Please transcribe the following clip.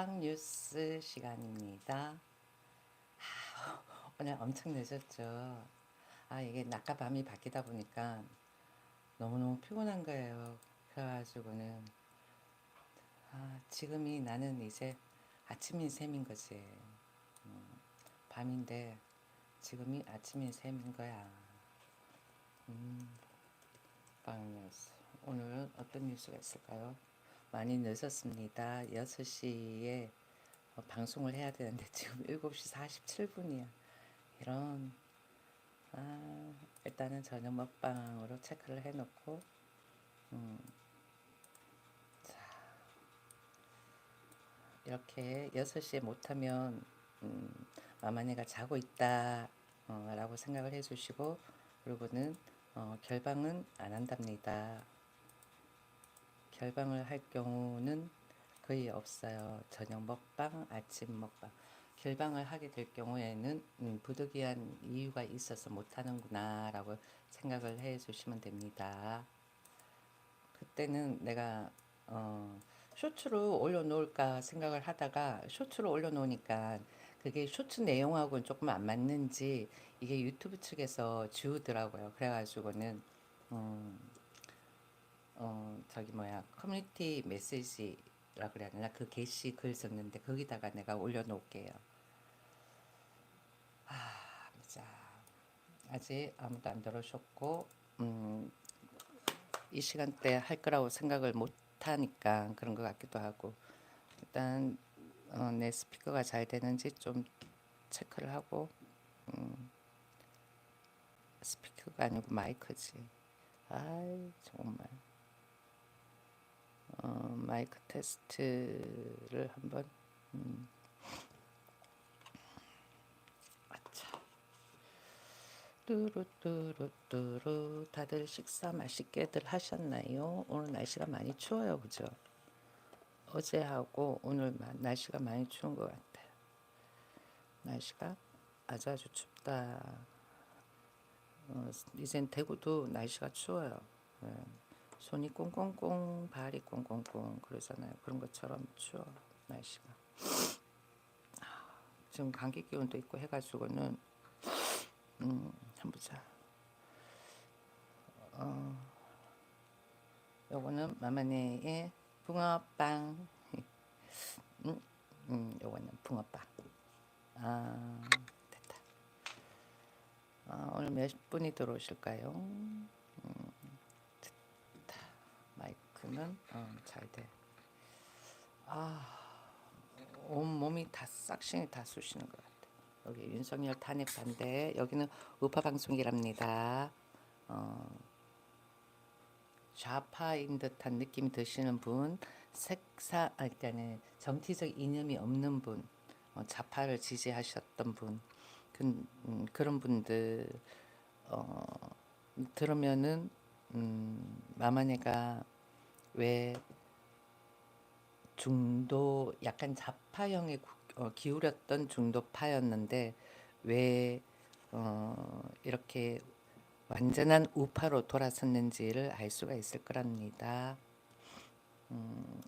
먹방 뉴스 시간입니다. 아, 오늘 엄청 늦었죠. 아, 이게 낮과 밤이 바뀌다 보니까 너무너무 피곤한 거예요. 그래가지고는, 아, 지금이 나는 이제 아침인 셈인 거지. 음, 밤인데 지금이 아침인 셈인 거야. 음, 빵 뉴스. 오늘은 어떤 뉴스가 있을까요? 많이 늦었습니다. 6시에 어, 방송을 해야 되는데 지금 7시 47분이야. 이런 아, 일단은 저녁 먹방으로 체크를 해놓고 음, 자 이렇게 6시에 못하면 음, 마마네가 자고 있다 어, 라고 생각을 해주시고 그리고는 어, 결방은 안 한답니다. 결방을 할 경우는 거의 없어요. 저녁 먹방, 아침 먹방. 결방을 하게 될 경우에는 음, 부득이한 이유가 있어서 못하는구나 라고 생각을 해 주시면 됩니다. 그때는 내가 어, 쇼츠를 올려놓을까 생각을 하다가 쇼츠를 올려놓으니까 그게 쇼츠 내용하고는 조금 안 맞는지 이게 유튜브 측에서 지우더라고요. 그래가지고는 음, 어 저기 뭐야 커뮤니티 메시지라 그래야 되나 그 게시 글 썼는데 거기다가 내가 올려놓을게요. 아, 자 아직 아무도 안 들어오셨고 음, 이 시간대 할 거라고 생각을 못 하니까 그런 것 같기도 하고 일단 어, 내 스피커가 잘 되는지 좀 체크를 하고 음, 스피커가 아니고 마이크지. 아이 정말. 어, 마이크 테스트를 한번 음. 아차 뚜루뚜루뚜루 다들 식사 맛있게들 하셨나요? 오늘 날씨가 많이 추워요 그죠? 어제하고 오늘 마- 날씨가 많이 추운 것 같아요 날씨가 아주 아주 춥다 어, 이젠 대구도 날씨가 추워요 예. 손이 꽁꽁꽁 발이 꽁꽁꽁 그러잖아요. 그런 것처럼 추워 날씨가. 지금 감기 기운도 있고 해가지고는 음 한번 보자. 어 요거는 마마네의 붕어빵. 음, 음 요거는 붕어빵. 아 됐다. 아, 오늘 몇 분이 들어오실까요? 마이크는 어, 잘 돼. 아, 온 몸이 다 싹신이 다 쑤시는 것 같아. 여기 윤석열 탄핵 반대. 여기는 우파 방송이랍니다. 어, 좌파인 듯한 느낌이 드시는 분, 색사, 아, 일단은 정치적 이념이 없는 분, 어, 좌파를 지지하셨던 분, 그, 음, 그런 분들 어, 들으면은 음, 마마네가 왜 중도 약간 좌파형에 구- 어, 기울였던 중도파였는데 왜 어, 이렇게 완전한 우파로 돌아섰는지를 알 수가 있을 거랍니다. 음,